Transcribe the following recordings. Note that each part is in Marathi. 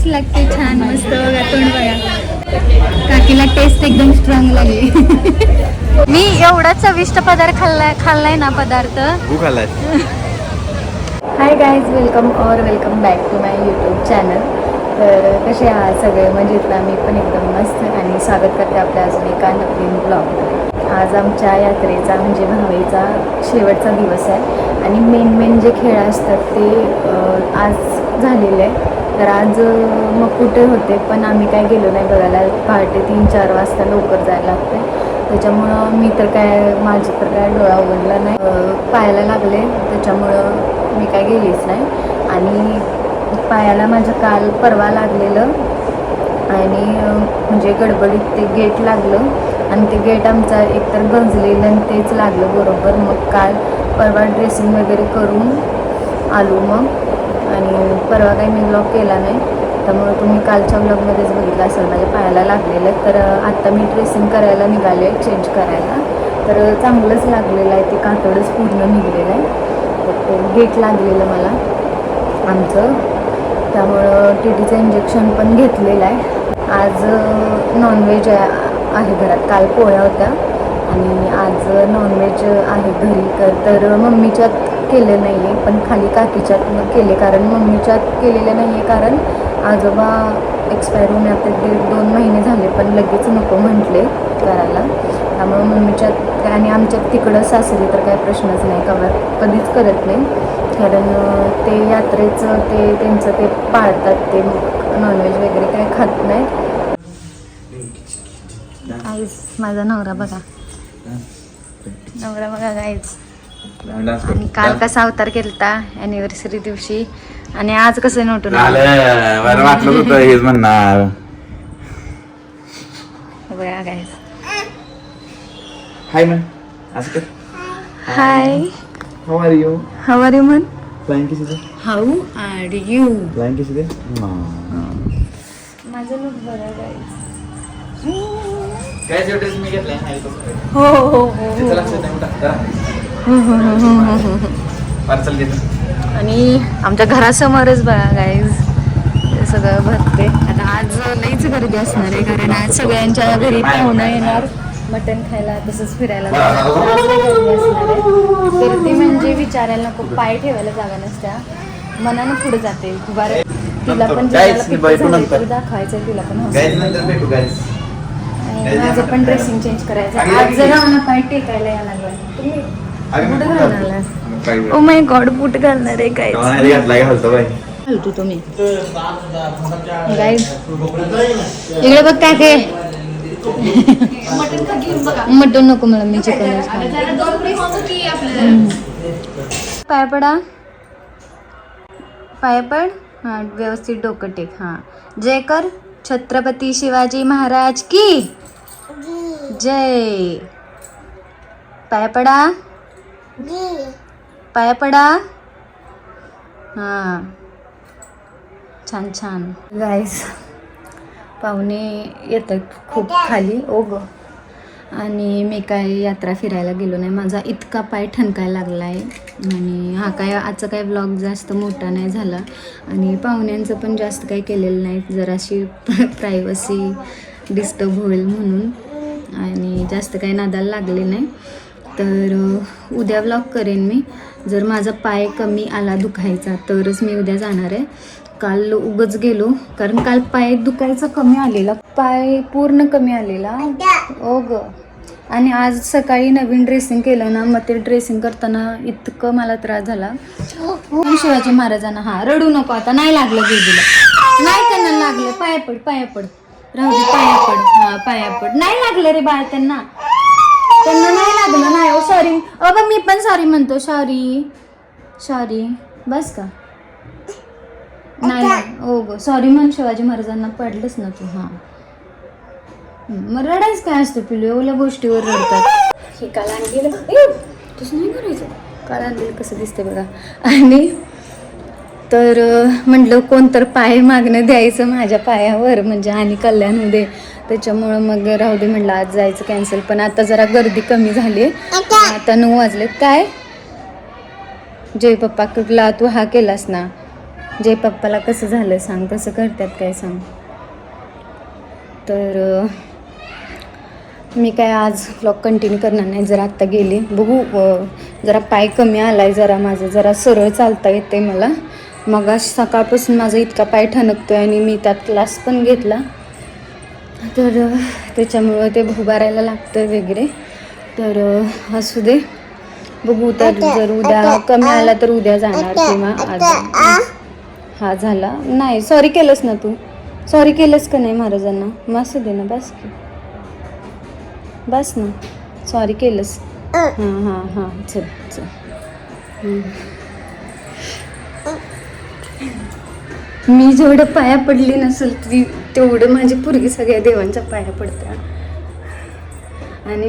टेस्ट लागते छान मस्त बघा तोंड बघा. काकीला टेस्ट एकदम स्ट्रॉंग लागली. मी एवढा चविष्ट पदार्थ खाल्लाय खाल्लाय ना पदार्थ. हाय गाईज वेलकम और welcome back to my YouTube channel तर कसे आहात सगळे? मजेत ना? मी पण एकदम मस्त आणि स्वागत करते आपल्या अजून एका नवीन ब्लॉग आज आमच्या यात्रेचा म्हणजे भावेचा शेवटचा दिवस आहे. आणि मेन मेन जे खेळ असतात ते आज झालेले आहे. तर आज मग कुठे होते? पण आम्ही काय गेलो नाही बघायला. पहाटे तीन चार वाजता लवकर जायला लागते. त्याच्यामुळं मी तर काय माझं तर काय डोळा उघडला नाही. पायाला लागले. त्याच्यामुळं मी काय गेलीच नाही. आणि पायाला माझं काल परवा लागलेलं. आणि म्हणजे गडबडीत ते गेट लागलं. आणि ते गेट आमचा एकतर गंजलेलं आणि तेच लागलं बरोबर. मग काल परवा ड्रेसिंग वगैरे करून आलो मग. आणि परवा काही मी ब्लॉग केला नाही त्यामुळे तुम्ही कालच्या ब्लॉगमध्येच बघितलं असेल. माझ्या पायाला लागलेलं तर आत्ता मी ड्रेसिंग करायला निघाले चेंज करायला. तर चांगलंच लागलेलं आहे. ते कातडच पूर्ण निघलेलं आहे. तर गेट लागलेलं मला आमचं. त्यामुळं टी टीचं इंजेक्शन पण घेतलेलं आहे. आज नॉनव्हेज आहे घरात. काल पोळ्या होत्या. आणि आज नॉनव्हेज आहे घरी. तर तर मम्मीच्यात केलं नाही आहे पण खाली काकीच्यात मग केले. कारण मम्मीच्यात केलेलं नाही आहे कारण आजोबा एक्सपायर होऊन आता दीड दोन महिने झाले पण लगेच नको म्हटले करायला. त्यामुळे मम्मीच्यात आणि आमच्यात तिकडं सासरी तर काही प्रश्नच नाही कवा कधीच करत नाही. कारण ते यात्रेचं ते त्यांचं ते पाळतात ते नॉनव्हेज वगैरे काही खात नाहीत. आईस माझा नवरा बघा. नवरा बघा गाईच आणि काल कसा अवतार केलता अॅनिव्हर्सरी दिवशी? आणि आज कसं नोटून झालं. बरं वाटलं होतं हेच म्हणणार. बघा गाईज हाय मॅम असं कर. Hi how are you how are you man flying किसी दे हाऊ आर यू फ्लाइंग किसी दे माझं लुक गाईज काय मी घेतलाय. हो हो हो हो. लक्षात नाही पार्सल घेतलं. आणि आमच्या घरासमोरच बघा गाईज सगळं भरते. आता आज लईच गर्दी असणार आहे कारण आज सगळ्यांच्या घरी पाहुणं येणार. मटण खायला तसंच फिरायला गर्दी म्हणजे विचारायला नको पाय ठेवायला जागा नसत्या. मनानं पुढे जाते. बरं तिला पण दाखवायचं तिला पण आणि माझं पण ड्रेसिंग चेंज करायचं. आज जरा मला पाय टेकायला यायला लागला तुम्ही? ओ माय गॉड बूट घालणार आहे काय घालतो तुम्ही. इकडे बघ काय काय मटन नको मला मी चिकन पाय पडा. पाय पड. हां व्यवस्थित डोकं टेक हां. जय कर छत्रपती शिवाजी महाराज की. जय. पाय पडा. पाय पडा. हां. छान छान. गाईस पाहुणे येतात खूप खाली. ओग आणि मी काय यात्रा फिरायला गेलो नाही. माझा इतका पाय ठणकायला लागला आहे आणि हा काय आजचा काय ब्लॉग जास्त मोठा नाही झाला. आणि पाहुण्यांचं पण जास्त काही केलेलं नाही. जराशी प्रायव्हसी डिस्टर्ब होईल म्हणून. आणि जास्त काही नादाला लागले नाही. तर उद्या व्लॉग करेन मी. जर माझा पाय कमी आला दुखायचा तरच मी उद्या जाणार आहे. काल उगच गेलो कारण काल पाय दुखायचा कमी आलेला. पाय पूर्ण कमी आलेला. ओ ग. आणि आज सकाळी नवीन ड्रेसिंग केलं ना मग ते ड्रेसिंग करताना इतकं मला त्रास झाला. शिवाजी महाराजांना हा रडू नको आता नाही लागलं बेबीला नाही त्यांना लागलं. पाया पड पाया पड. राहू पाया पड. हा पाया पड. नाही लागलं रे बाळ त्यांना. त्यांना नाही लागलं नाही ओ सॉरी अगं मी पण सॉरी म्हणतो सॉरी सॉरी बस का? नाही हो ग सॉरी म्हण शिवाजी महाराजांना पडलंच ना तू हां. हं, मग रडायच काय असतं पिलू एवढ्या गोष्टीवर रडतात. हे काल आणलेलं तसं नाही करायचं काल आणलेलं कसं दिसते बघा. आणि तर म्हटलं कोणतर पाय मागणं द्यायचं माझ्या पायावर म्हणजे आणि कल्याण होऊ दे त्याच्यामुळं मग राहू दे म्हटलं आज जायचं कॅन्सल पण आता जरा गर्दी कमी झाली आता? नऊ वाजलेत. काय? जय पप्पा कुठला तू हा केलास ना? जे पप्पाला कसं झालं सांग तसं करतात काय सांग. तर मी काय आज व्लॉग कंटिन्यू करणार नाही जरा आत्ता गेले. बघू जरा पाय कमी आला आहे जरा माझं जरा सरळ चालता येते मला. मग आज सकाळपासून माझा इतका पाय ठणकतो आहे आणि मी त्यात क्लास पण घेतला. तर त्याच्यामुळं ते उभारायला लागतं वगैरे. तर असू दे. बघू तर जर उद्या कमी आला तर उद्या जाणार किंवा आज हा झाला. नाही सॉरी केलंस ना तू. सॉरी केलंस का नाही महाराजांना? मग असू दे ना बस. की बस ना. सॉरी केलंस. हां हां हां. चल चल. मी जेवढं पाया पडली नसेल ती तेवढं माझी पूर्वी सगळ्या देवांच्या पाया पडत्या. आणि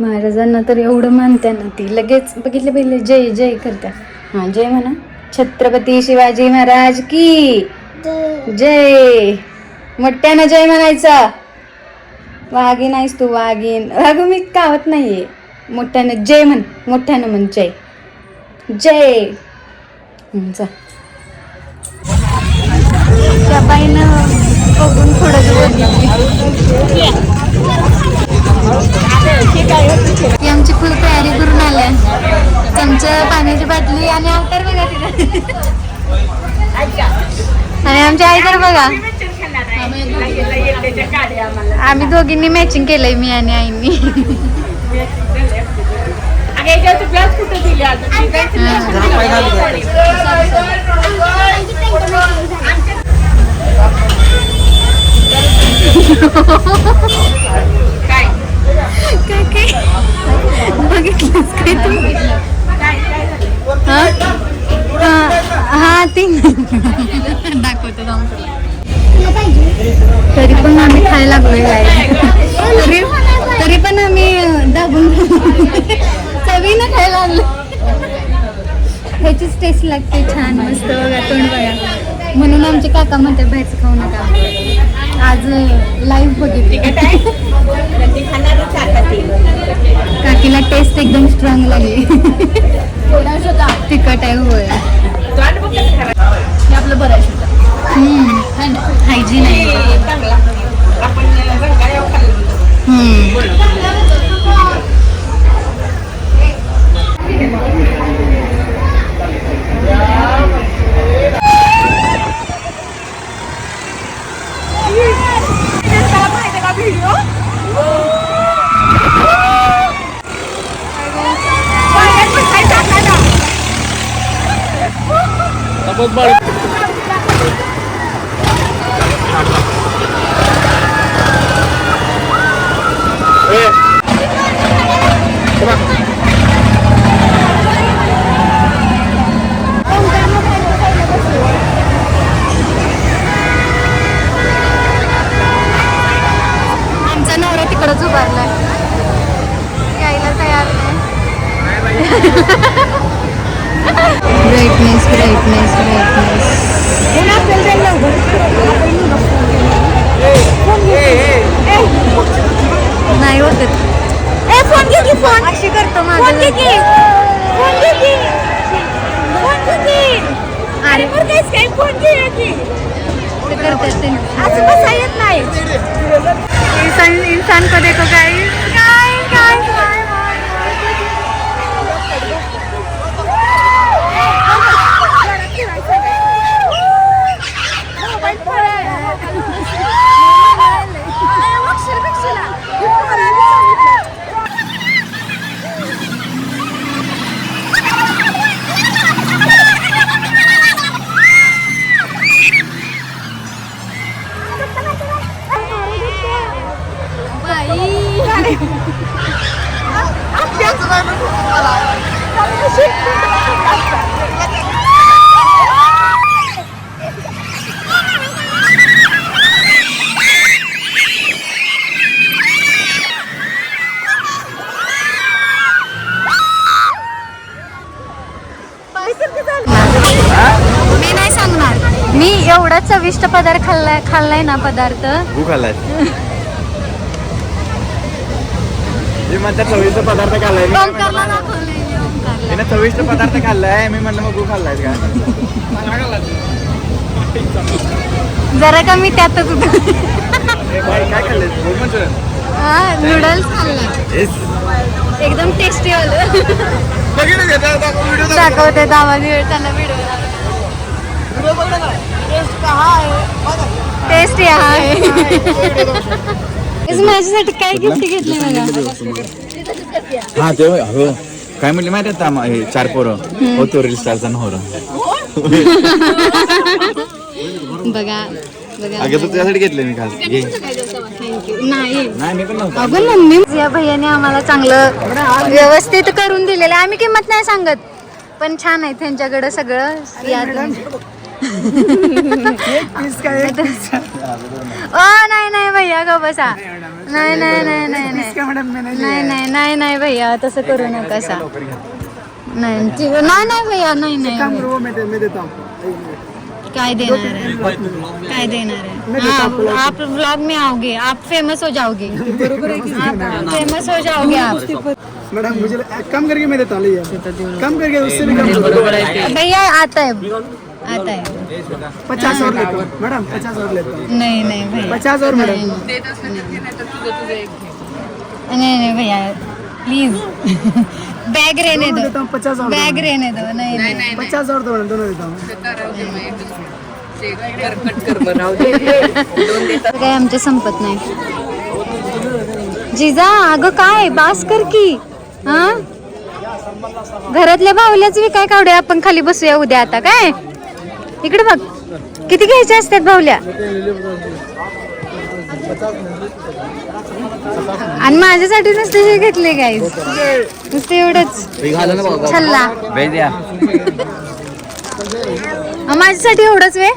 महाराजांना तर एवढं मानत्या ना ती. लगेच बघितलं पहिले जय जय करत्या. हां जय म्हणा. छत्रपती शिवाजी महाराज की? जय. मोठ्यानं जय म्हणायचा. वाघीन आहेस तू वाघीन अगं मी कावत नाहीये. मोठ्यानं जय म्हण मोठ्यानं म्हण जय. जय. त्या बाईनं बघून थोडं बोलली ती आमची फुल तयारी करून आल्या. चमचं पाण्याची बाटली आणि आउटर बघा तिला आणि आमच्या आई तर बघा. आम्ही दोघींनी मॅचिंग केलंय मी आणि आईनी. काय? काय बघितलंस काय तू? हा? हा हा ती. दाखवतो जाऊन. तरी पण आम्ही खायला लागलोय काय तरी ह्याचीच टेस्ट लागते छान मस्त बघा तोंड बघा. म्हणून आमचे काका म्हणतात बाहेरचं खाऊ नका. आज लाईव्ह बघितली. काकीला टेस्ट एकदम स्ट्रॉंग लागली. आमचा माझं अरे. ते? करतात ते. इंसान इंसान को देखो गाइस मी नाही सांगणार. मी एवढा चविष्ट पदार्थ खाल्लाय खाल्लाय ना पदार्थ. तू खाल्लाय हे म्हणतात चवीचा पदार्थ खाल्लाय. मी काय ओंकारला मी, चविष्ट पदार्थ खाल्लाय मी म्हणलं मग खाल्लाय का? जरा कमी त्यातच काय हा नूडल्स खाल्ला. एकदम टेस्टी आलं दाखवते आवाज त्यांना व्हिडिओ टेस्टी आहे. माझ्यासाठी काय गिफ्ट घेतले मला? हा ते हो. काय म्हणले माहिती आहे आता हे चार पोरं? हो तो रील स्टारचा नवरा बघा बघा. अगे तू तुझ्यासाठी घेतले मी खास. घे. थँक्यू नाही. नाही मी पण नव्हतं. अगं मम्मी या भैयाने आम्हाला चांगलं व्यवस्थित करून दिलेलं आहे. आम्ही किंमत नाही सांगत. पण छान आहे त्यांच्याकडे सगळं. याद- ओ नाही नाही भैया ग बसा. नाही नाही नाही नाही नाही नाही नाही नाही नाही भैया तसं करू नका सा नाही ती- नाही नाही भैया नाही नाही काय देणार है काय देणार है हाँ, आप व्लॉग में आओगे आप फ़ेमस हो जाओगे आप फ़ेमस हो जाओगे आप मैडम मुझे कम करके मैं देता हूँ लीजिए कम करके उससे भी कम भैया आता है आता है पचास और लेता. हूँ मैडम पचास और लेता. हूँ नहीं नहीं भैया. पचास और मैडम. नहीं नहीं. भैया. प्लीज. बैग रहने दोनों दो. हूँ पचास और बैग रहने दो. नहीं नहीं. पचास और दो दोनों देता. हूँ काय आमचे संपत नाही. जिजा अगं काय? बास कर की. हा? घरातल्या बाहुल्याच विकाय कावडे आपण खाली बसूया उद्या आता काय? इकडे बघ. किती घ्यायचे असतात बाहुल्या आणि माझ्यासाठी नुसते हे घेतले काय नुसते एवढंच. छल्ला. माझ्यासाठी एवढंच वे.